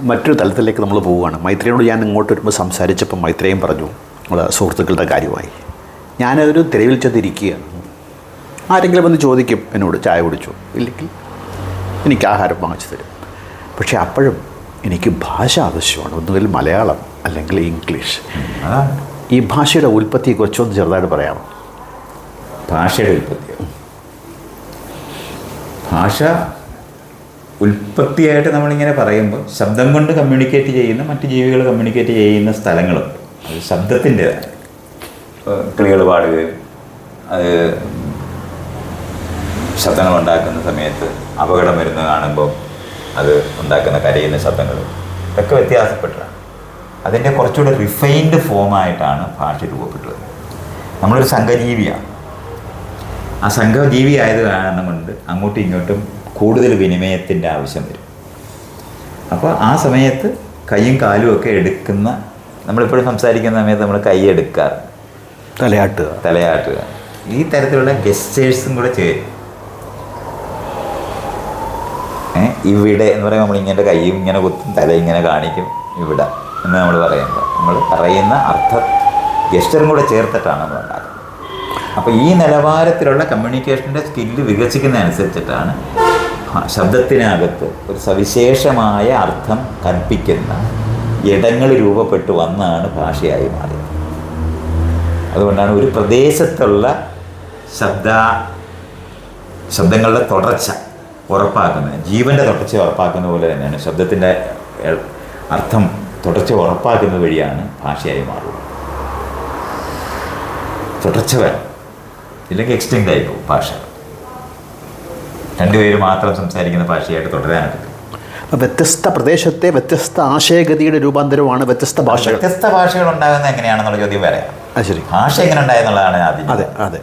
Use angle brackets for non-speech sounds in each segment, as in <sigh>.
മറ്റൊരു തലത്തിലേക്ക് നമ്മൾ പോവുകയാണ്. മൈത്രിയോട് ഞാൻ ഇങ്ങോട്ട് വരുമ്പോൾ സംസാരിച്ചപ്പോൾ മൈത്രേയും പറഞ്ഞു നമ്മളെ സുഹൃത്തുക്കളുടെ കാര്യമായി. ഞാനതൊരു തെരുവിൽ ചെന്നിരിക്കുകയാണ്. ആരെങ്കിലും വന്ന് ചോദിക്കും എന്നോട് ചായ കുടിച്ചു? ഇല്ലെങ്കിൽ എനിക്ക് ആഹാരം വാങ്ങിച്ചു തരും. പക്ഷേ അപ്പോഴും എനിക്ക് ഭാഷ ആവശ്യമാണ്. ഒന്നുകിൽ മലയാളം അല്ലെങ്കിൽ ഇംഗ്ലീഷ്. ഈ ഭാഷയുടെ ഉൽപ്പത്തിയെക്കുറിച്ചൊന്ന് ചെറുതായിട്ട് പറയാമോ? ഭാഷയുടെ ഉൽപ്പത്തി ഭാഷ ഉൽപ്പത്തിയായിട്ട് നമ്മളിങ്ങനെ പറയുമ്പോൾ ശബ്ദം കൊണ്ട് കമ്മ്യൂണിക്കേറ്റ് ചെയ്യുന്ന മറ്റ് ജീവികൾ കമ്മ്യൂണിക്കേറ്റ് ചെയ്യുന്ന സ്ഥലങ്ങളുണ്ട് അത് ശബ്ദത്തിന്റെതാണ് കിളികൾ പാടുകയും അത് ശബ്ദങ്ങൾ ഉണ്ടാക്കുന്ന സമയത്ത് അപകടം വരുന്ന കാണുമ്പോൾ അത് ഉണ്ടാക്കുന്ന കരയുന്ന ശബ്ദങ്ങൾ ഇതൊക്കെ വ്യത്യാസപ്പെട്ടതാണ് അതിന്റെ കുറച്ചുകൂടെ റിഫൈൻഡ് ഫോമായിട്ടാണ് ഭാഷ രൂപപ്പെട്ടത് നമ്മളൊരു സംഘജീവിയാണ്. ആ സംഘജീവി ആയത് കാരണം കൊണ്ട് അങ്ങോട്ടും ഇങ്ങോട്ടും കൂടുതൽ വിനിമയത്തിന്റെ ആവശ്യം വരും. അപ്പോൾ ആ സമയത്ത് കൈയും കാലും ഒക്കെ എടുക്കുന്ന നമ്മളിപ്പോഴും സംസാരിക്കുന്ന സമയത്ത് നമ്മൾ കൈ എടുക്കാറ്. തലയാട്ടുക. തലയാട്ടുക. ഈ തരത്തിലുള്ള ഗസ്റ്റേഴ്സും കൂടെ ചേരും ഇവിടെ എന്ന് പറയുമ്പോൾ നമ്മൾ ഇങ്ങനെ കൈയും ഇങ്ങനെ കുത്തും തല ഇങ്ങനെ കാണിക്കും ഇവിടെ എന്ന് നമ്മൾ പറയുമ്പോൾ. നമ്മൾ പറയുന്ന അർത്ഥ ഗസ്റ്ററും കൂടെ ചേർത്തിട്ടാണ് നമ്മൾ ഉണ്ടാക്കുന്നത്. അപ്പോൾ ഈ നിലവാരത്തിലുള്ള കമ്മ്യൂണിക്കേഷന്റെ സ്കില്ല് വികസിക്കുന്നതനുസരിച്ചിട്ടാണ് ശബ്ദത്തിനകത്ത് ഒരു സവിശേഷമായ അർത്ഥം കൽപ്പിക്കുന്ന ഇടങ്ങൾ രൂപപ്പെട്ടു വന്നാണ് ഭാഷയായി മാറിയത്. അതുകൊണ്ടാണ് ഒരു പ്രദേശത്തുള്ള ശബ്ദ ശബ്ദങ്ങളുടെ തുടർച്ച ഉറപ്പാക്കുന്നത്. ജീവന്റെ തുടർച്ച ഉറപ്പാക്കുന്ന പോലെ തന്നെയാണ് ശബ്ദത്തിന്റെ അർത്ഥം തുടർച്ച ഉറപ്പാക്കുന്നത് വഴിയാണ് ഭാഷയായി മാറുക തുടർച്ച വരാം. ഇല്ലെങ്കിൽ എക്സ്റ്റെൻഡ് ആയി പോകും ഭാഷ. രണ്ടുപേര് മാത്രം സംസാരിക്കുന്ന ഭാഷയായിട്ട് തുടരാനായിട്ട്. വ്യത്യസ്ത പ്രദേശത്തെ വ്യത്യസ്ത ആശയഗതിയുടെ രൂപാന്തരമാണ് വ്യത്യസ്ത ഭാഷകൾ. വ്യത്യസ്ത ഭാഷകൾ ഉണ്ടാകുന്നത് എങ്ങനെയാണെന്നുള്ള ചോദ്യം വരെ. ശരി. ഭാഷ എങ്ങനെ ഉണ്ടായെന്നുള്ളതാണ് ആദ്യം. അതെ അതെ.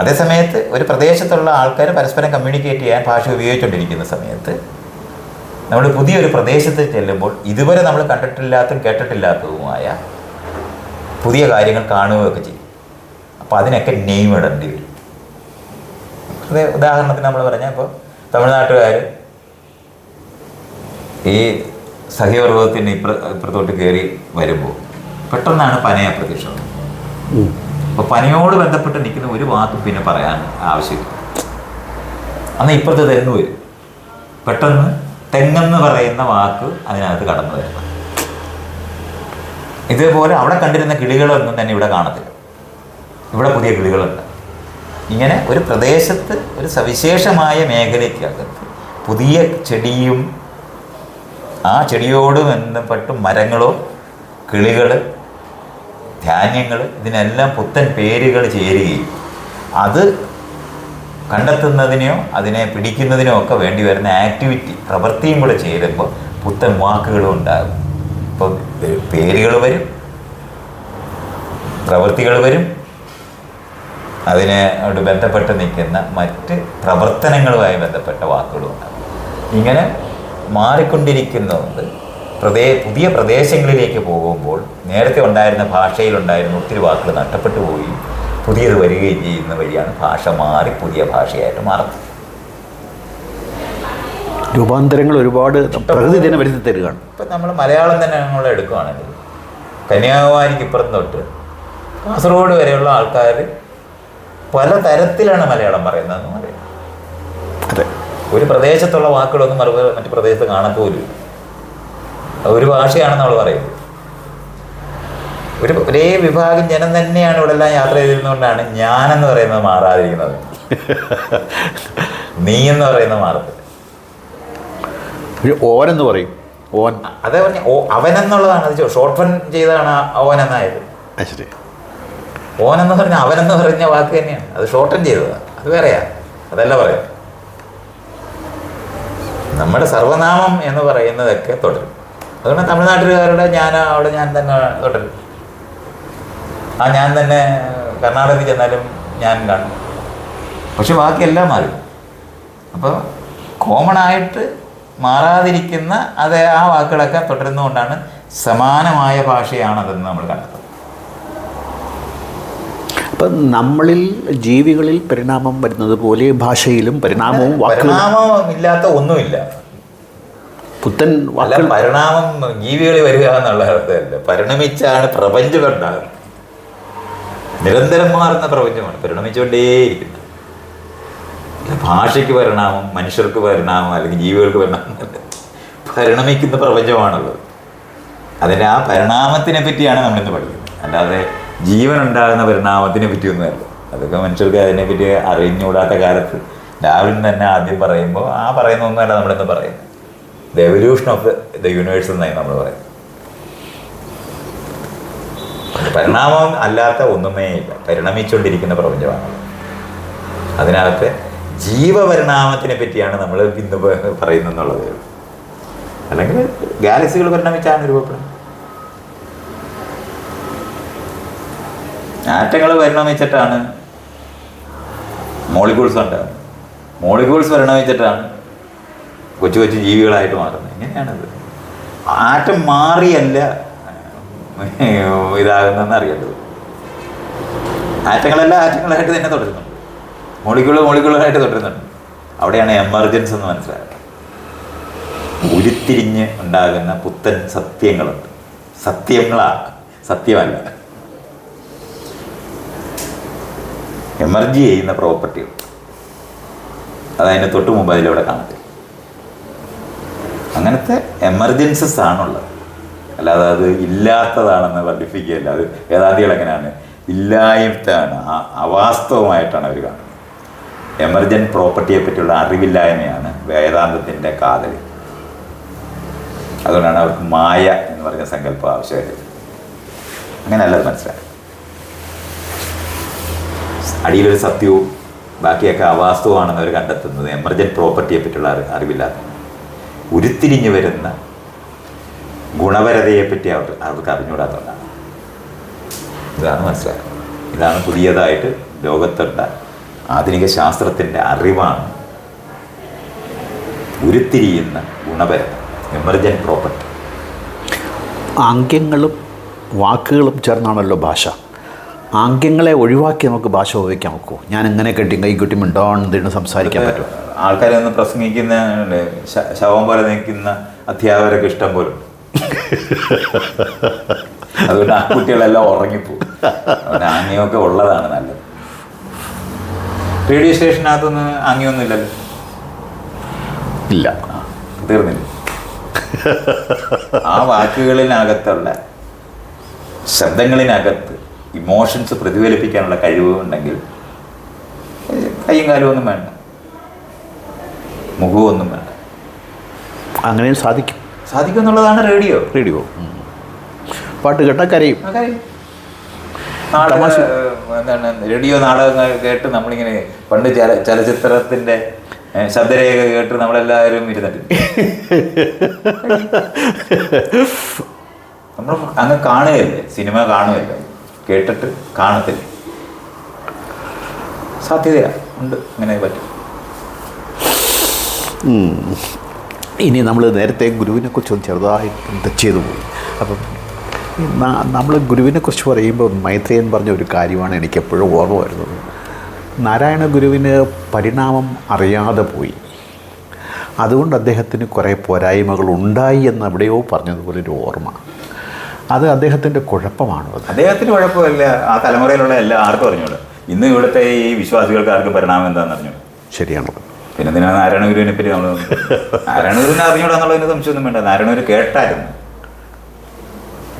അതേസമയത്ത് ഒരു പ്രദേശത്തുള്ള ആൾക്കാർ പരസ്പരം കമ്മ്യൂണിക്കേറ്റ് ചെയ്യാൻ ഭാഷ ഉപയോഗിച്ചുകൊണ്ടിരിക്കുന്ന സമയത്ത് നമ്മൾ പുതിയൊരു പ്രദേശത്ത് ചെല്ലുമ്പോൾ ഇതുവരെ നമ്മൾ കണ്ടിട്ടില്ലാത്തതും കേട്ടിട്ടില്ലാത്തതുമായ പുതിയ കാര്യങ്ങൾ കാണുകയൊക്കെ ചെയ്യും. അപ്പോൾ അതിനൊക്കെ നെയിം ഇടേണ്ടി വരും. ഉദാഹരണത്തിന് നമ്മൾ പറഞ്ഞാൽ ഇപ്പോൾ തമിഴ്നാട്ടുകാർ ഈ സഹ്യപർവതത്തിന് ഇപ്പ ഇപ്പുറത്തോട്ട് കയറി വരുമ്പോൾ പെട്ടെന്നാണ് പനയ പ്രത്യക്ഷം അപ്പോൾ പനയോട് ബന്ധപ്പെട്ട് നിൽക്കുന്ന ഒരു വാക്ക് പിന്നെ പറയാൻ ആവശ്യമില്ല. അന്ന് ഇപ്പുറത്ത് തെങ്ങ് വരും. പെട്ടെന്ന് തെങ്ങെന്ന് പറയുന്ന വാക്ക് അതിനകത്ത് കടന്നു വരുന്നു. ഇതേപോലെ അവിടെ കണ്ടിരുന്ന കിളികളൊന്നും തന്നെ ഇവിടെ കാണത്തില്ല. ഇവിടെ പുതിയ കിളികളുണ്ട്. ഇങ്ങനെ ഒരു പ്രദേശത്ത് ഒരു സവിശേഷമായ മേഖലയ്ക്കകത്ത് പുതിയ ചെടിയും ആ ചെടിയോട് ബന്ധപ്പെട്ട് മരങ്ങളോ കിളികൾ ധാന്യങ്ങൾ ഇതിനെല്ലാം പുത്തൻ പേരുകൾ ചേരുകയും അത് കണ്ടെത്തുന്നതിനോ അതിനെ പിടിക്കുന്നതിനോ ഒക്കെ വേണ്ടി വരുന്ന ആക്ടിവിറ്റി പ്രവൃത്തിയും കൂടെ ചേരുമ്പോൾ പുത്തൻ വാക്കുകളും ഉണ്ടാകും. ഇപ്പോൾ പേരുകൾ വരും പ്രവൃത്തികൾ വരും അതിനോട് ബന്ധപ്പെട്ട് നിൽക്കുന്ന മറ്റ് പ്രവർത്തനങ്ങളുമായി ബന്ധപ്പെട്ട വാക്കുകളും ഉണ്ടാകും ഇങ്ങനെ മാറിക്കൊണ്ടിരിക്കുന്നതുകൊണ്ട് പ്രദേ പുതിയ പ്രദേശങ്ങളിലേക്ക് പോകുമ്പോൾ നേരത്തെ ഉണ്ടായിരുന്ന ഭാഷയിലുണ്ടായിരുന്ന ഒത്തിരി വാക്കുകൾ നഷ്ടപ്പെട്ടു പോവുകയും പുതിയത് വരികയും ചെയ്യുന്ന വഴിയാണ് ഭാഷ മാറി പുതിയ ഭാഷയായിട്ട് മാറുന്നത്. രൂപാന്തരങ്ങൾ ഒരുപാട് പ്രകൃതി തന്നെ വരുത്തി തരികയാണ്. ഇപ്പം നമ്മൾ മലയാളം തന്നെ നമ്മൾ എടുക്കുകയാണെങ്കിൽ കന്യാകുമാരിക്ക് ഇപ്പുറം തൊട്ട് കാസർഗോഡ് വരെയുള്ള ആൾക്കാർ പല തരത്തിലാണ് മലയാളം പറയുന്നത് എന്ന് അതെ. ഒരു പ്രദേശത്തുള്ള വാക്കുകളൊന്നും മറു മറ്റു പ്രദേശത്ത് കാണപ്പോലും ഒരു ഭാഷയാണെന്ന് നമ്മൾ പറയുന്നത് ഒരു ഒരേ വിഭാഗം ജനം തന്നെയാണ് ഇവിടെ എല്ലാം യാത്ര ചെയ്തിരുന്നതുകൊണ്ടാണ് എന്ന് പറയുന്നത് മാറാതിരിക്കുന്നത്. <laughs> നീ എന്ന് പറയുന്നത് മാറത്ത് ഒരു ഓനെന്ന് പറയും. ഓൻ. അതേ പറഞ്ഞ ഓ അവനെന്നുള്ളതാണ്. അത് ഷോർട്ട് ഫൺ ചെയ്തതാണ് ഓൻ എന്നായത്. ശരി. ഓൻ എന്ന് പറഞ്ഞ അവനെന്ന് പറഞ്ഞ വാക്ക് തന്നെയാണ് അത് ഷോർട്ടൻ ചെയ്തതാണ് അത് വേറെയാ. അതല്ല പറയാം നമ്മുടെ സർവനാമം എന്ന് പറയുന്നതൊക്കെ തുടരും. അതുകൊണ്ട് തമിഴ്നാട്ടുകാരുടെ ഞാൻ അവിടെ ഞാൻ തന്നെ തുടരും. ആ ഞാൻ തന്നെ കർണാടകത്തിൽ ചെന്നാലും ഞാൻ കാണും. പക്ഷെ ബാക്കിയെല്ലാം മാറും അപ്പോൾ കോമൺ ആയിട്ട് മാറാതിരിക്കുന്ന അത് ആ വാക്കുകളൊക്കെ തുടരുന്നതുകൊണ്ടാണ് സമാനമായ ഭാഷയാണതെന്ന് നമ്മൾ കണ്ടെത്തുന്നത്. അപ്പം നമ്മളിൽ ജീവികളിൽ പരിണാമം വരുന്നത് പോലെ ഭാഷയിലും പരിണാമവും പരിണാമം ഇല്ലാത്ത ഒന്നുമില്ല. പുത്തൻ വാക്കുകൾ പരിണാമം ജീവികളിൽ വരിക എന്നുള്ള അർത്ഥമല്ല. പരിണമിച്ചാണ് പ്രപഞ്ചം ഉണ്ടാകുന്നത് നിരന്തരം മാറുന്ന പ്രപഞ്ചമാണ് പരിണമിച്ചുകൊണ്ടേയിരിക്കുന്നത് ഭാഷയ്ക്ക് പരിണാമം മനുഷ്യർക്ക് പരിണാമം അല്ലെങ്കിൽ ജീവികൾക്ക് പരിണാമം പരിണമിക്കുന്ന പ്രപഞ്ചമാണുള്ളത്. അതിന്റെ ആ പരിണാമത്തിനെ പറ്റിയാണ് നമ്മളിന്ന് പഠിക്കുന്നത്. അല്ലാതെ ജീവൻ ഉണ്ടാകുന്ന പരിണാമത്തിനെ പറ്റിയൊന്നുമല്ല. അതൊക്കെ മനുഷ്യർക്ക് അതിനെപ്പറ്റി അറിഞ്ഞുകൂടാത്ത കാലത്ത്. ഡാർവിൻ തന്നെ ആദ്യം പറയുമ്പോൾ ആ പറയുന്ന ഒന്നുമല്ല നമ്മളിന്ന് പറയുന്നത്. The evolution of the universe എന്നായി നമ്മൾ പറയുന്നത്. പരിണാമം അല്ലാത്ത ഒന്നുമേ ഇല്ല. പരിണമിച്ചുകൊണ്ടിരിക്കുന്ന പ്രപഞ്ചമാണ്. അതിനകത്ത് ജീവപരിണാമത്തിനെ പറ്റിയാണ് നമ്മൾ ഇന്ന് പറയുന്നത് അല്ലെങ്കിൽ ഗാലക്സികൾ പരിണമിച്ചാണ് രൂപപ്പെടുന്നത്. ആറ്റങ്ങൾ പരിണമിച്ചിട്ടാണ്. മോളിക്യൂൾസ് ഉണ്ടാകുന്നത് മോളിക്യൂൾസ് പരിണമിച്ചിട്ടാണ് കൊച്ചു കൊച്ചു ജീവികളായിട്ട് മാറുന്നത്. എങ്ങനെയാണത് ആറ്റം മാറിയല്ല ഇതാകുന്നതെന്ന് അറിയേണ്ടത് ആറ്റങ്ങളെല്ലാം ആറ്റങ്ങളായിട്ട് തന്നെ തുടരുന്നുണ്ട്. മോളിക്യൂൾ മോളിക്യൂളായിട്ട് തുടരുന്നുണ്ട്. അവിടെയാണ് എമർജൻസ് എന്ന് മനസ്സിലാക്കുന്നത് ഉരുത്തിരിഞ്ഞ് ഉണ്ടാകുന്ന പുത്തൻ സത്യങ്ങളുണ്ട്. സത്യങ്ങളാണ് സത്യമല്ല. എമർജി ചെയ്യുന്ന പ്രോപ്പർട്ടികൾ അതതിന് തൊട്ട് മുമ്പ് അതിലൂടെ കാണത്തില്ല. അങ്ങനത്തെ എമർജൻസസ് ആണുള്ളത്. അല്ലാതെ അത് ഇല്ലാത്തതാണെന്ന് പഠിപ്പിക്കുകയല്ല അത് വേദാന്തികൾ എങ്ങനെയാണ് ഇല്ലായ്മത്താണ് അവാസ്തവമായിട്ടാണ് അവർ കാണുന്നത്. എമർജന്റ് പ്രോപ്പർട്ടിയെ പറ്റിയുള്ള അറിവില്ലായ്മയാണ് വേദാന്തത്തിന്റെ കാതൽ അതുകൊണ്ടാണ് അവർക്ക് മായ എന്ന് പറഞ്ഞ സങ്കല്പം ആവശ്യമായത് അങ്ങനെയല്ല അത് മനസ്സിലാക്കുക അടിയിലൊരു സത്യവും ബാക്കിയൊക്കെ അവാസ്തവമാണെന്ന് അവർ കണ്ടെത്തുന്നത് എമർജന്റ് പ്രോപ്പർട്ടിയെ പറ്റിയുള്ള അറി അറിവില്ലാത്ത ഉരുത്തിരിഞ്ഞു വരുന്ന ഗുണപരതയെ പറ്റി അവർ അവർക്ക് അറിഞ്ഞുകൂടാത്തതാണ് ഇതാണ് മനസ്സിലാക്കുന്നത്. ഇതാണ് പുതിയതായിട്ട് ലോകത്തുള്ള ആധുനിക ശാസ്ത്രത്തിന്റെ അറിവാണ് ഉരുത്തിരിയുന്ന ഗുണപരത എമർജന്റ് പ്രോപ്പർട്ടി. ആംഗ്യങ്ങളും വാക്കുകളും ചേർന്നാണല്ലോ ഭാഷ. ആംഗ്യങ്ങളെ ഒഴിവാക്കി നമുക്ക് ഭാഷ ഉപയോഗിക്കാൻ നോക്കുമോ ഞാൻ എങ്ങനെ കെട്ടി കൈ കെട്ടി മിണ്ടാണെന്ന് സംസാരിക്കാൻ പറ്റും? ആൾക്കാരെ ഒന്ന് പ്രസംഗിക്കുന്ന ശവം പോലെ നിൽക്കുന്ന അധ്യാപകരൊക്കെ ഇഷ്ടം പോലും. അതുകൊണ്ട് ആ കുട്ടികളെല്ലാം ഉറങ്ങിപ്പോവും. ആംഗ്യമൊക്കെ ഉള്ളതാണ് നല്ലത്. റേഡിയോ സ്റ്റേഷനകത്തൊന്നും ആംഗ്യമൊന്നുമില്ലല്ലോ? ഇല്ല. ആ, തീർന്നില്ല. ആ വാക്കുകളിനകത്തുള്ള ശബ്ദങ്ങളിനകത്ത് ഇമോഷൻസ് പ്രതിഫലിപ്പിക്കാനുള്ള കഴിവ് ഉണ്ടെങ്കിൽ കയ്യും കാലും ഒന്നും വേണ്ട. മുഖവും ഒന്നും വേണ്ട. അങ്ങനെ സാധിക്കും. സാധിക്കും എന്നുള്ളതാണ് റേഡിയോ. റേഡിയോ. പാട്ട് കേട്ടാൽ കരയും. നാടക എന്താണ് റേഡിയോ നാടകങ്ങൾ കേട്ട് നമ്മളിങ്ങനെ പണ്ട് ചല ചലച്ചിത്രത്തിന്റെ ശബ്ദരേഖ കേട്ട് നമ്മളെല്ലാവരും ഇരുന്നിട്ടുണ്ട് <laughs> നമ്മൾ അങ്ങ് കാണുകയല്ലേ? സിനിമ കാണുകയല്ലേ? കേട്ടിട്ട് കാണത്തില്ല. സാധ്യതയാ ഉണ്ട്. അങ്ങനെ പറ്റും. ഇനി നമ്മൾ നേരത്തെ ഗുരുവിനെ കുറിച്ച് ഒന്ന് ചെറുതായിട്ട് ടച്ച് ചെയ്തു പോയി? അപ്പം നമ്മൾ ഗുരുവിനെ കുറിച്ച് പറയുമ്പോൾ മൈത്രേയൻ പറഞ്ഞ ഒരു കാര്യമാണ് എനിക്ക് എപ്പോഴും ഓർമ്മ വരുന്നത്. നാരായണ ഗുരുവിന് പരിണാമം അറിയാതെ പോയി. അതുകൊണ്ട് അദ്ദേഹത്തിന് കുറേ പോരായ്മകൾ ഉണ്ടായി എന്ന് എവിടെയോ പറഞ്ഞതുപോലെ ഒരു ഓർമ്മ. അത് അദ്ദേഹത്തിന്റെ കുഴപ്പമാണ് അദ്ദേഹത്തിന് കുഴപ്പമില്ല. ആ തലമുറയിലുള്ള എല്ലാ ആർക്കും അറിഞ്ഞൂടെ. ഇന്ന് ഇവിടുത്തെ ഈ വിശ്വാസികൾക്ക് ആർക്കും പരിണാമം എന്താണെന്ന് അറിഞ്ഞു ശരിയാണത് പിന്നെ എന്തിനാ നാരായണഗുരുവിനെ പറ്റി നമ്മൾ നാരായണഗുരുവിനെ അറിഞ്ഞൂടാ എന്നുള്ളതിന് സംശയമൊന്നും വേണ്ട. നാരായണഗുരു കേട്ടായിരുന്നു.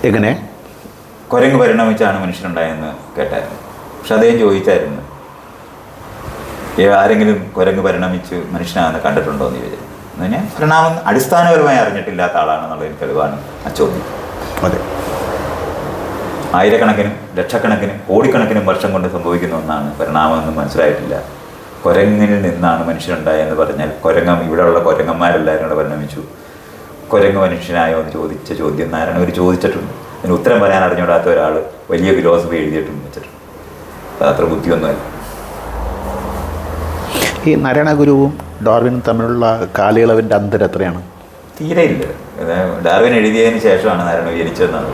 എങ്ങനെ? കുരങ്ങ് പരിണമിച്ചാണ് മനുഷ്യനുണ്ടായെന്ന് കേട്ടായിരുന്നു. പക്ഷെ അദ്ദേഹം ചോദിച്ചായിരുന്നു "ഏ, ആരെങ്കിലും കുരങ്ങ് പരിണമിച്ച് മനുഷ്യനാണെന്ന് കണ്ടിട്ടുണ്ടോ? എന്ന് ചോദിച്ചു. എന്ന് പറഞ്ഞാൽ പരിണാമം അടിസ്ഥാനപരമായി അറിഞ്ഞിട്ടില്ലാത്ത ആളാണെന്നുള്ളതിന് തെളിവാണ് ആ ചോദ്യം. അതെ ആയിരക്കണക്കിന് ലക്ഷക്കണക്കിന് കോടിക്കണക്കിന് വർഷം കൊണ്ട് സംഭവിക്കുന്ന ഒന്നാണ്. പരിണാമമെന്ന് മനസ്സിലായിട്ടില്ല. കുരങ്ങിൽ നിന്നാണ് മനുഷ്യനുണ്ടായെന്ന് പറഞ്ഞാൽ കുരങ്ങം ഇവിടെയുള്ള കുരങ്ങന്മാരെല്ലാവരും കൂടെ പരിണമിച്ചു. കുരങ്ങ് മനുഷ്യനായോ എന്ന് ചോദിച്ച ചോദ്യം നാരായണ ഒരു ചോദിച്ചിട്ടുണ്ട്. അതിന് ഉത്തരം പറയാൻ അറിഞ്ഞൂടാത്ത ഒരാൾ വലിയ ഫിലോസഫി എഴുതിയിട്ടും വെച്ചിട്ടുണ്ട്. അത് അത്ര ബുദ്ധിയൊന്നുമല്ല. ഈ നാരായണ ഗുരുവും ഡോർവിനും തമ്മിലുള്ള കാലയളവിന്റെ അന്തരം എത്രയാണ്? തീരെ ഇല്ല ഡാർവിൻ എഴുതിയതിന് ശേഷമാണ് നാരായണ ജനിച്ചതെന്നാണ്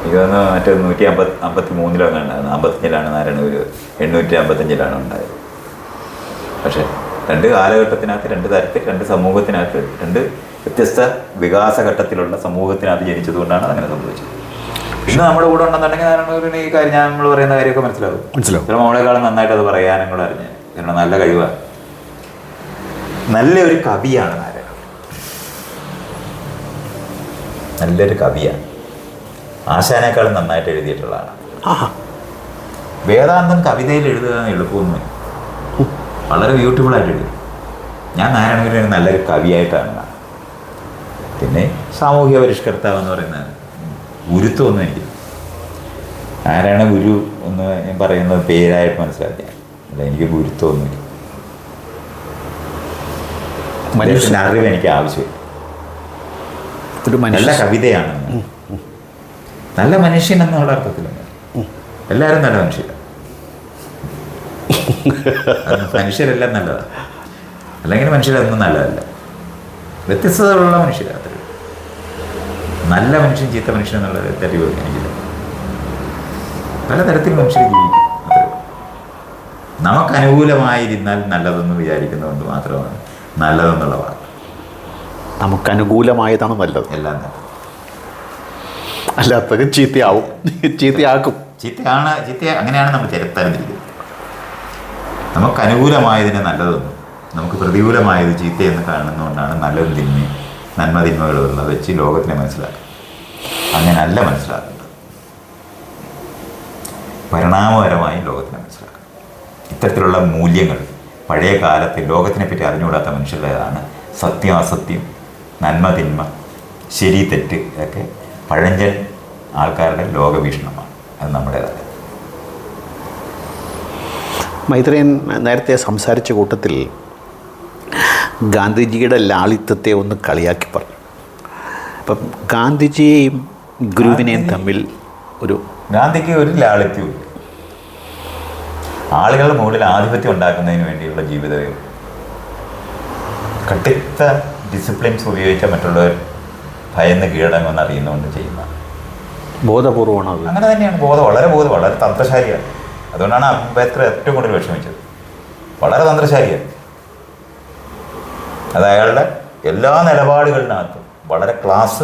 എനിക്ക് തോന്നുന്നു മറ്റേ നൂറ്റി അമ്പത്തി അമ്പത്തി മൂന്നിലാണ് ഉണ്ടായിരുന്നത് അമ്പത്തഞ്ചിലാണ് നാരായണ ഒരു എണ്ണൂറ്റി അമ്പത്തഞ്ചിലാണ് ഉണ്ടായത്. പക്ഷേ രണ്ട് കാലഘട്ടത്തിനകത്ത് രണ്ട് തരത്തിൽ രണ്ട് സമൂഹത്തിനകത്ത് രണ്ട് വ്യത്യസ്ത വികാസഘട്ടത്തിലുള്ള സമൂഹത്തിനകത്ത് ജനിച്ചതുകൊണ്ടാണ് അങ്ങനെ സംഭവിച്ചത്. ഇന്ന് നമ്മുടെ കൂടെ ഉണ്ടെന്നുണ്ടെങ്കിൽ നാരായണഗുരുവിന് ഈ കാര്യം ഞാൻ നമ്മൾ പറയുന്ന കാര്യമൊക്കെ മനസ്സിലാവും. മനസ്സിലാവും. ചിലപ്പോൾ നമ്മളെക്കാളും നന്നായിട്ട് അത് പറയാനും കൂടെ അറിഞ്ഞ്. കാരണം നല്ല കഴിവാണ്. നല്ലൊരു കവിയാണ് നാരായണ നല്ലൊരു കവിയാണ് ആശാനേക്കാളും നന്നായിട്ട് എഴുതിയിട്ടുള്ളതാണ് വേദാന്തം കവിതയിൽ എഴുതുക എളുപ്പമൊന്നും. വളരെ ബ്യൂട്ടിഫുൾ ആയിട്ട് എഴുതും. ഞാൻ നാരായണഗുരു നല്ലൊരു കവിയായിട്ടാണ്. പിന്നെ സാമൂഹ്യ പരിഷ്കർത്താവ് എന്ന് പറയുന്നത് ഗുരുത്വമൊന്നും എനിക്ക് നാരായണ ഗുരു എന്ന് ഞാൻ പറയുന്നത് പേരായിട്ട് മനസ്സിലാക്കിയ അല്ല എനിക്ക് ഗുരുത്വമൊന്നുമില്ല മനുഷ്യൻ മനുഷ്യന്റെ അറിവ് എനിക്ക് ആവശ്യമില്ല. ഒരു നല്ല മനുഷ്യ കവിതയാണ്. നല്ല മനുഷ്യൻ എന്നുള്ള അർത്ഥത്തിലാണ് എല്ലാവരും നല്ല മനുഷ്യരാണ് അത് മനുഷ്യരെല്ലാം നല്ലതാണ് അല്ലെങ്കിൽ മനുഷ്യരൊന്നും നല്ലതല്ല. വ്യത്യസ്തതകളുള്ള മനുഷ്യരാണ്. നല്ല മനുഷ്യൻ ചീത്ത മനുഷ്യൻ എന്നുള്ള തെറ്റിവ് എനിക്കില്ല. പലതരത്തിൽ മനുഷ്യർ ജീവിക്കും. നമുക്ക് അനുകൂലമായിരുന്നാൽ നല്ലതെന്ന് വിചാരിക്കുന്നതുകൊണ്ട് മാത്രമാണ് നല്ലതെന്നുള്ള വാക്ക്. നമുക്ക് അനുകൂലമായതാണ് നല്ലത്. എല്ലാം അല്ലാത്ത അല്ലാത്തത് ചീത്തയാവും. ചീത്തയാക്കും. ചീത്തയാണ് ചീത്ത അങ്ങനെയാണ് നമ്മൾ ചരിത്രത്തിരിക്കുന്നത് നമുക്ക് അനുകൂലമായതിനെ നല്ലതെന്നും നമുക്ക് പ്രതികൂലമായത് ചീത്തയെന്ന് കാണുന്നതുകൊണ്ടാണ് നല്ലതും തിന്മയും നന്മ ഉള്ളത് വെച്ച് ലോകത്തിനെ മനസ്സിലാക്കുക. അങ്ങനല്ല മനസ്സിലാക്കേണ്ടത്. പരിണാമപരമായി ലോകത്തിനെ മനസ്സിലാക്കുക. ഇത്തരത്തിലുള്ള മൂല്യങ്ങൾ പഴയ കാലത്ത് ലോകത്തിനെ പറ്റി അറിഞ്ഞുകൂടാത്ത മനുഷ്യരുടേതാണ് സത്യം അസത്യം നന്മ തിന്മ ശരി തെറ്റ് ഇതൊക്കെ പഴഞ്ചൻ ആൾക്കാരുടെ ലോകവീക്ഷണമാണ്. അത് നമ്മുടേതല്ല മൈത്രേൻ നേരത്തെ സംസാരിച്ച കൂട്ടത്തിൽ ഗാന്ധിജിയുടെ ലാളിത്യത്തെ ഒന്ന് കളിയാക്കി പറഞ്ഞു. അപ്പം ഗാന്ധിജിയെയും ഗുരുവിനെയും തമ്മിൽ ഒരു ഗാന്ധിക്ക് ഒരു ലാളിത്യവും. ആളുകളുടെ മുകളിൽ ആധിപത്യം ഉണ്ടാക്കുന്നതിന് വേണ്ടിയുള്ള ജീവിതമേ കട്ടിത്ത ഡിസിപ്ലിൻസ് ഉപയോഗിച്ച മറ്റുള്ളവർ ഭയന്ന് കീഴടങ്ങുമെന്ന് അറിയുന്നതുകൊണ്ട് ചെയ്യുന്ന. ബോധപൂർവമാണ് അങ്ങനെ തന്നെയാണ്. ബോധം വളരെ ബോധം വളരെ തന്ത്രശാലിയാണ്. അതുകൊണ്ടാണ് അംബേദ്കർ ഏറ്റവും കൂടുതൽ വിഷമിച്ചത്. വളരെ തന്ത്രശാലിയാണ്. അത് അയാളുടെ എല്ലാ നിലപാടുകളിനകത്തും വളരെ ക്ലാസ്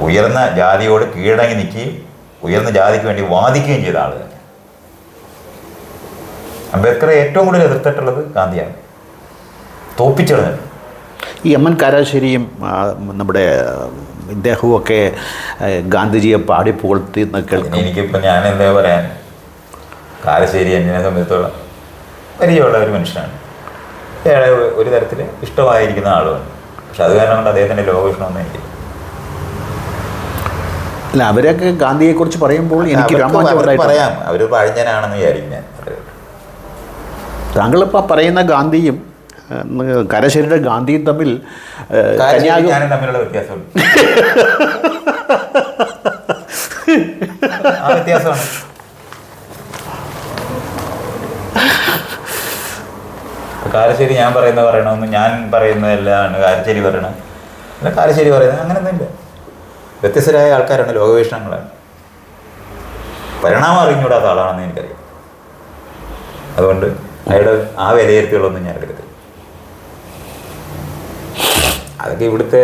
ഉയർന്ന ജാതിയോട് കീഴടങ്ങി നിൽക്കുകയും ഉയർന്ന ജാതിക്ക് വേണ്ടി വാദിക്കുകയും ചെയ്ത ആൾ തന്നെ അംബേദ്കറെ ഏറ്റവും കൂടുതൽ എതിർത്തിട്ടുള്ളത് ഗാന്ധിയാണ്. തോപ്പിച്ചെടുത്തിട്ട് ഈ എം എൻ കാരാശ്ശേരിയും നമ്മുടെ ഇദ്ദേഹവും ഒക്കെ ഗാന്ധിജിയെ പാടി പുകഴ്ത്തി എന്ന് പിന്നെ കേൾക്കും. എനിക്കിപ്പോൾ ഞാൻ എന്താ പറയാൻ? കാരശ്ശേരി എന്നെ സംബന്ധിച്ചോളം പരിചയമുള്ള ഒരു മനുഷ്യനാണ്. അയാളെ ഒരു തരത്തിൽ ഇഷ്ടമായിരിക്കുന്ന ആളുമാണ്. പക്ഷെ അത് കാരണം കൊണ്ട് അദ്ദേഹത്തിന്റെ ലോകവിഷ്ണമൊന്നും എനിക്ക് അല്ല അവരൊക്കെ ഗാന്ധിയെക്കുറിച്ച് പറയുമ്പോൾ എനിക്ക് പറയാം. അവർ പഴഞ്ഞനാണെന്ന് വിചാരിക്കും ഞാൻ. താങ്കളിപ്പോൾ പറയുന്ന ഗാന്ധിയും ആ, കാരാശ്ശേരിയുടെ ഗാന്ധിയും തമ്മിൽ കന്യാകുമാരി തമ്മിലുള്ള വ്യത്യാസം ആ വ്യത്യാസമാണ്. കാരശ്ശേരി ഞാൻ പറയുന്നത് പറയണമെന്ന് ഞാൻ പറയുന്നതല്ലാണ് കാരശ്ശേരി പറയണം. അല്ല കാരശ്ശേരി പറയുന്നത് അങ്ങനെയൊന്നുമില്ല. വ്യത്യസ്തരായ ആൾക്കാരാണ് ലോകവീക്ഷണങ്ങളാണ്. പരിണാമം അറിഞ്ഞൂടാത്ത ആളാണെന്ന് എനിക്കറിയാം. അതുകൊണ്ട് അയാളുടെ ആ വിലയിരുത്തികളൊന്നും ഞാൻ എടുക്കത്തില്ല അതൊക്കെ ഇവിടുത്തെ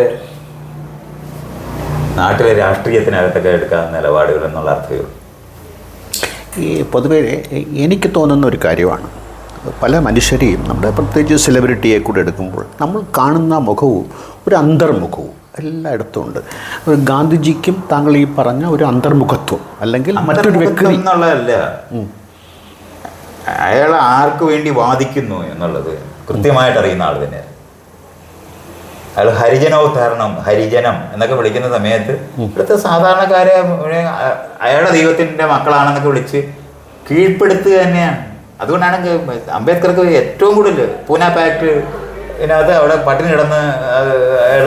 നാട്ടിലെ രാഷ്ട്രീയത്തിനകത്തൊക്കെ എടുക്കാവുന്ന നിലപാടുകൾ എന്നുള്ള അർത്ഥമേ ഉള്ളൂ. ഈ പൊതുവെ എനിക്ക് തോന്നുന്ന ഒരു കാര്യമാണ്. പല മനുഷ്യരെയും നമ്മുടെ പ്രത്യേകിച്ച് സെലിബ്രിറ്റിയെ കൂടെ എടുക്കുമ്പോൾ നമ്മൾ കാണുന്ന മുഖവും ഒരു അന്തർമുഖവും എല്ലായിടത്തും ഉണ്ട്. ഗാന്ധിജിക്കും താങ്കൾ ഈ പറഞ്ഞ ഒരു അന്തർമുഖത്വം അല്ലെങ്കിൽ മറ്റൊരു വ്യക്തി എന്നുള്ളതല്ല. അയാൾ ആർക്ക് വേണ്ടി വാദിക്കുന്നു എന്നുള്ളത് കൃത്യമായിട്ട് അറിയുന്ന ആൾ തന്നെയാണ്. അയാൾ ഹരിജനോദ്ധാരണം ഹരിജനം എന്നൊക്കെ വിളിക്കുന്ന സമയത്ത് ഇവിടുത്തെ സാധാരണക്കാരെ അയാളുടെ ദൈവത്തിന്റെ മക്കളാണെന്നൊക്കെ വിളിച്ച് കീഴ്പ്പെടുത്തുക തന്നെയാണ്. അതുകൊണ്ടാണ് അംബേദ്കർക്ക് ഏറ്റവും കൂടുതൽ പൂന പാക്ട് ഇതിനകത്ത് അവിടെ പട്ടിണി കിടന്ന് അയാൾ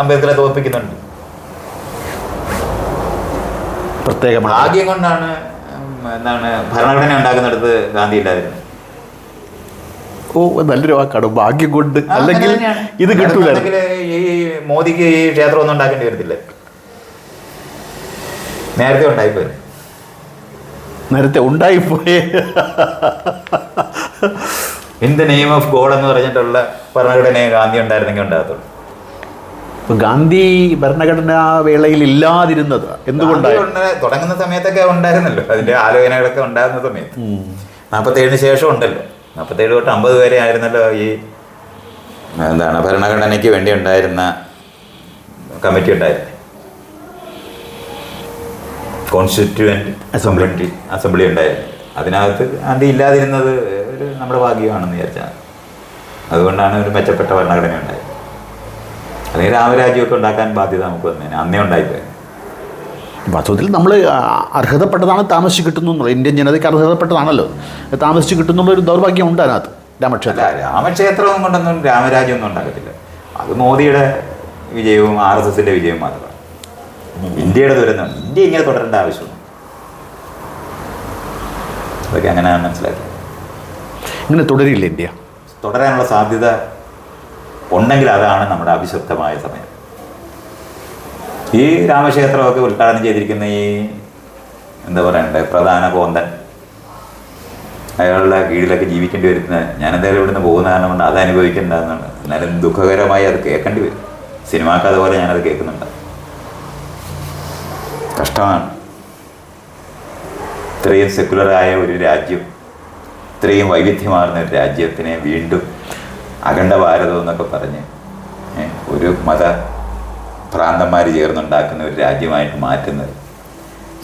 അംബേദ്കറെ തോൽപ്പിക്കുന്നുണ്ട്. പ്രത്യേക ഭാഗ്യം കൊണ്ടാണ് എന്താണ് ഭരണഘടന ഉണ്ടാക്കുന്നിടത്ത് ഗാന്ധി ഇല്ലാതിരുന്നത്. ഓ നല്ലൊരു വാക്കാണ് ഭാഗ്യം കൊണ്ട് അല്ലെങ്കിൽ ഇത് കിട്ടൂല. ഈ മോദിക്ക് ഈ ക്ഷേത്രം ഒന്നും ഉണ്ടാക്കേണ്ടി വരത്തില്ല. നേരത്തെ ഉണ്ടായിപ്പോയി. നേരത്തെ ഉണ്ടായിപ്പോയേ. In the name of God എന്ന് പറഞ്ഞിട്ടുള്ള ഭരണഘടനയെ ഗാന്ധി ഉണ്ടായിരുന്നെങ്കിൽ ഉണ്ടാകത്തുള്ളൂ. ഇപ്പൊ ഗാന്ധി ഭരണഘടനാ വേളയിൽ ഇല്ലാതിരുന്നത് എന്തുകൊണ്ടാണ് തുടങ്ങുന്ന സമയത്തൊക്കെ ഉണ്ടായിരുന്നല്ലോ. അതിന്റെ ആലോചനകളൊക്കെ ഉണ്ടായിരുന്ന സമയത്ത്. നാൽപ്പത്തേഴിന് ശേഷം ഉണ്ടല്ലോ. നാൽപ്പത്തേഴ് തൊട്ട് അമ്പത് വരെ ആയിരുന്നല്ലോ ഈ എന്താണ് ഭരണഘടനയ്ക്ക് വേണ്ടി ഉണ്ടായിരുന്ന കമ്മിറ്റി ഉണ്ടായിരുന്നു. കോൺസ്റ്റിറ്റ്യൂവന്റ് അസംബ്ലി അസംബ്ലി ഉണ്ടായിരുന്നു. അതിനകത്ത് അത് ഇല്ലാതിരുന്നത് ഒരു നമ്മുടെ ഭാഗ്യമാണെന്ന് വിചാരിച്ചാൽ അതുകൊണ്ടാണ് ഒരു മെച്ചപ്പെട്ട ഭരണഘടന ഉണ്ടായത്. അല്ലെങ്കിൽ രാമരാജ്യമൊക്കെ ഉണ്ടാക്കാൻ ബാധ്യത നമുക്ക് വന്നേനെ. അന്നേ ഉണ്ടായിപ്പോയി. വാസ്തവത്തിൽ നമ്മൾ അർഹതപ്പെട്ടതാണ് താമസിച്ച് കിട്ടുന്നു എന്നുള്ളത്. ഇന്ത്യൻ ജനതയ്ക്ക് അർഹതപ്പെട്ടതാണല്ലോ. താമസിച്ച് കിട്ടുന്നുള്ളൊരു ദൗർഭാഗ്യം ഉണ്ട് അതിനകത്ത് രാമക്ഷേത്രം. രാമക്ഷേത്രം കൊണ്ടൊന്നും രാമരാജ്യം ഒന്നും ഉണ്ടാക്കത്തില്ല. അത് മോദിയുടെ വിജയവും ആർ എസ് എസിന്റെ വിജയവും മാത്രമാണ്. ഇന്ത്യയുടെ ദുരന്തം. ഇന്ത്യ ഇങ്ങനെ തുടരേണ്ട ആവശ്യമുണ്ട്. അതൊക്കെ അങ്ങനെയാണ് മനസ്സിലാക്കി. ഇങ്ങനെ തുടരില്ല ഇന്ത്യ. തുടരാനുള്ള സാധ്യത ഉണ്ടെങ്കിൽ അതാണ് നമ്മുടെ അഭിശപ്തമായ സമയം. ഈ രാമക്ഷേത്രമൊക്കെ ഉദ്ഘാടനം ചെയ്തിരിക്കുന്ന ഈ എന്താ പറയണ്ടേ പ്രധാന കോന്തൻ. അയാളുടെ കീഴിലൊക്കെ ജീവിക്കേണ്ടി വരുന്ന ഞാൻ എന്തായാലും ഇവിടുന്ന് പോകുന്ന കാരണം കൊണ്ട് അത് അനുഭവിക്കേണ്ടതെന്നാണ്. എന്നാലും ദുഃഖകരമായി അത് കേൾക്കേണ്ടി വരും. സിനിമാക്ക് അതുപോലെ ഞാനത് കേൾക്കുന്നുണ്ട്. കഷ്ടമാണ്. ഇത്രയും സെക്കുലറായ ഒരു രാജ്യം ഇത്രയും വൈവിധ്യമാർന്ന ഒരു രാജ്യത്തിനെ വീണ്ടും അഖണ്ഡ ഭാരതം എന്നൊക്കെ പറഞ്ഞ് ഒരു മത ഭ്രാന്തന്മാർ ചേർന്നുണ്ടാക്കുന്ന ഒരു രാജ്യമായിട്ട് മാറ്റുന്നത്.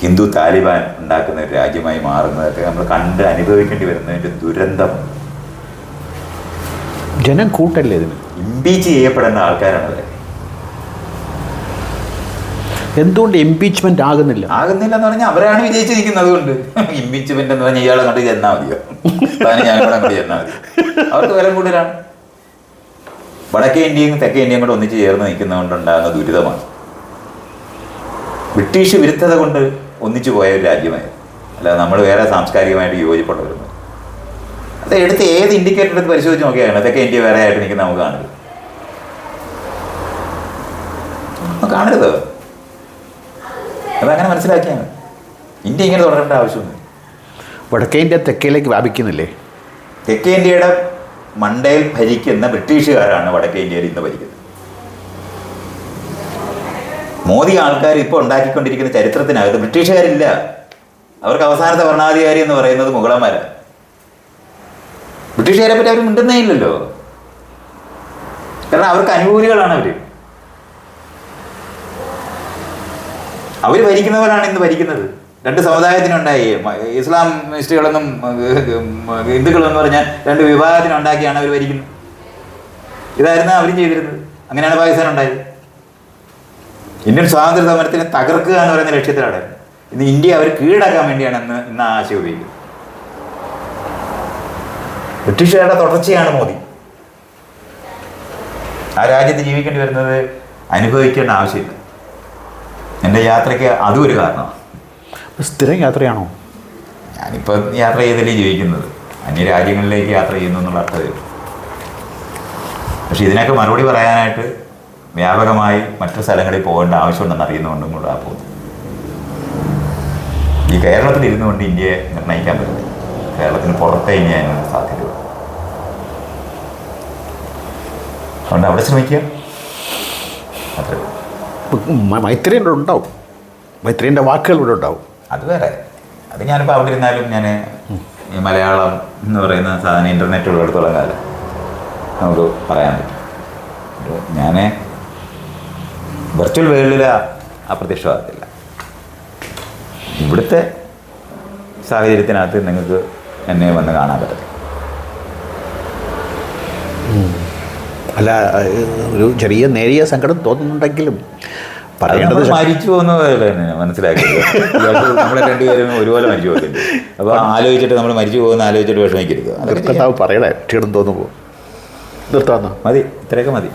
ഹിന്ദു താലിബാൻ ഉണ്ടാക്കുന്ന ഒരു രാജ്യമായി മാറുന്നതൊക്കെ നമ്മൾ കണ്ട് അനുഭവിക്കേണ്ടി വരുന്നതിന്റെ ദുരന്തം. ജനം കൂട്ടല്ലേ ഇതിന്? ഇമ്പീച്ച് ചെയ്യപ്പെടേണ്ട ആൾക്കാരാണ് അവരെ എന്തുകൊണ്ട് ഇംപീച്ച്മെന്റ് ആകുന്നില്ല? ആകുന്നില്ല എന്ന് പറഞ്ഞാൽ അവരാണ് വിജയിച്ചിരിക്കുന്നത് അതുകൊണ്ട് ഇംപീച്ച്മെന്റ് എന്ന് പറഞ്ഞാൽ ഇയാളെ കണ്ട് ചെന്നാൽ മതിയോ? ഞാൻ കണ്ട് ചെന്നാൽ മതി അവർക്ക് വില കൂടുതലാണ്. വടക്കേ ഇന്ത്യയും തെക്കേ ഇന്ത്യയും കൂടെ ഒന്നിച്ച് ചേർന്ന് നിൽക്കുന്നതുകൊണ്ടുണ്ടാകുന്ന ദുരിതമാണ്. ബ്രിട്ടീഷ് വിരുദ്ധത കൊണ്ട് ഒന്നിച്ചു പോയ ഒരു രാജ്യമായിരുന്നു. അല്ല നമ്മൾ വേറെ സാംസ്കാരികമായിട്ട് യോജിപ്പുള്ളവരുന്നു അത് എടുത്ത് ഏത് ഇൻഡിക്കേറ്റർ എടുത്ത് പരിശോധിച്ച് നോക്കിയാണ് തെക്കേ ഇന്ത്യ വേറെ ആയിട്ട് നിൽക്കുന്ന നമുക്ക് കാണരുത് കാണരുത്. അതങ്ങനെ മനസ്സിലാക്കിയാണ്. ഇന്ത്യ ഇങ്ങനെ തുടരേണ്ട ആവശ്യമൊന്നും വടക്കേ ഇന്ത്യ തെക്കേലേക്ക് വ്യാപിക്കുന്നില്ലേ? തെക്കേ ഇന്ത്യയുടെ മണ്ടയിൽ ഭരിക്കുന്ന ബ്രിട്ടീഷുകാരാണ് വടക്കേ ഇന്ത്യയിൽ ഇന്ന് ഭരിക്കുന്നത്. മോദി ആൾക്കാർ ഇപ്പോൾ ഉണ്ടാക്കിക്കൊണ്ടിരിക്കുന്ന ചരിത്രത്തിനകത്ത് ബ്രിട്ടീഷുകാരില്ല. അവർക്ക് അവസാനത്തെ ഭരണാധികാരി എന്ന് പറയുന്നത് മുഗളന്മാരാണ് ബ്രിട്ടീഷുകാരെ പറ്റി അവർ മിണ്ടുന്നേ ഇല്ലല്ലോ. കാരണം അവർക്ക് അനുകൂലികളാണ് അവർ അവർ ഭരിക്കുന്നവരാണ് ഇന്ന് ഭരിക്കുന്നത്. രണ്ട് സമുദായത്തിനുണ്ടായി. ഇസ്ലാം ഇസ്ലാമിസ്റ്റുകളെന്നും ഏഹ്, ഹിന്ദുക്കളെന്ന് പറഞ്ഞാൽ രണ്ട് വിഭാഗത്തിനുണ്ടാക്കിയാണ് അവർ ഭരിക്കുന്നത്. ഇതായിരുന്നു അവരും ചെയ്തിരുന്നത്. അങ്ങനെയാണ് പാകിസ്ഥാൻ ഉണ്ടായത്. ഇന്ത്യൻ സ്വാതന്ത്ര്യ സമരത്തിനെ തകർക്കുക എന്ന് പറയുന്ന ലക്ഷ്യത്തിലാണ്. ഇന്ന് ഇന്ത്യ അവർ കീഴടക്കാൻ വേണ്ടിയാണ് ഇന്ന് ഇന്ന് ആശയം ഉപയോഗിക്കുന്നത്. ബ്രിട്ടീഷുകാരുടെ തുടർച്ചയാണ് മോദി. ആ രാജ്യത്ത് ജീവിക്കേണ്ടി വരുന്നത് അനുഭവിക്കേണ്ട ആവശ്യമില്ല. എന്റെ യാത്രയ്ക്ക് അതും ഒരു കാരണമാണ്. സ്ഥിരം യാത്രയാണോ? ഞാനിപ്പോൾ യാത്ര ചെയ്തല്ലേ ജീവിക്കുന്നത്. അന്യ രാജ്യങ്ങളിലേക്ക് യാത്ര ചെയ്യുന്നു എന്നുള്ള അർത്ഥമേ പക്ഷേ ഇതിനൊക്കെ മറുപടി പറയാനായിട്ട് വ്യാപകമായി മറ്റു സ്ഥലങ്ങളിൽ പോകേണ്ട ആവശ്യമുണ്ടെന്ന് അറിയുന്നതുകൊണ്ടും കൂടെ ആ പോകുന്നു ഈ കേരളത്തിൽ ഇരുന്നു കൊണ്ട് ഇന്ത്യയെ നിർണയിക്കാൻ പറ്റില്ല. കേരളത്തിന് പുറത്തേ ഇനി അതിനുള്ള സാധ്യതയുള്ളൂ. അതുകൊണ്ട് അവിടെ ശ്രമിക്കുക. അത്രേ ഉണ്ടാവും. മൈത്രിയുടെ വാക്കുകൾ ഇവിടെ ഉണ്ടാവും. അത് വേറെ. അത് ഞാനിപ്പോൾ അവിടെ ഇരുന്നാലും ഞാൻ ഈ മലയാളം എന്ന് പറയുന്ന സാധനം ഇന്റർനെറ്റ് ഉള്ളിടത്തോളം കാലം നമുക്ക് പറയാൻ പറ്റും. ഞാൻ വെർച്വൽ വേൾഡിൽ അപ്രത്യക്ഷമാകത്തില്ല. ഇവിടുത്തെ സാഹചര്യത്തിനകത്ത് നിങ്ങൾക്ക് എന്നെ വന്ന് കാണാൻ പറ്റത്തില്ല. അല്ല ഒരു ചെറിയ നേരിയ സങ്കടം തോന്നുന്നുണ്ടെങ്കിലും പറയേണ്ടത് മരിച്ചു പോകുന്ന പോലെ തന്നെ മനസ്സിലാക്കി നമ്മളെ രണ്ടുപേരും ഒരുപോലെ മരിച്ചു പോകുന്നുണ്ട് അപ്പോൾ ആലോചിച്ചിട്ട് നമ്മൾ മരിച്ചു പോകുന്ന ആലോചിച്ചിട്ട് വിഷമിക്കരുത്. നിർത്തത്താവ് പറയണേ. ക്ഷീണം തോന്നുമ്പോൾ നിർത്താന്നോ മതി ഇത്രയൊക്കെ മതി.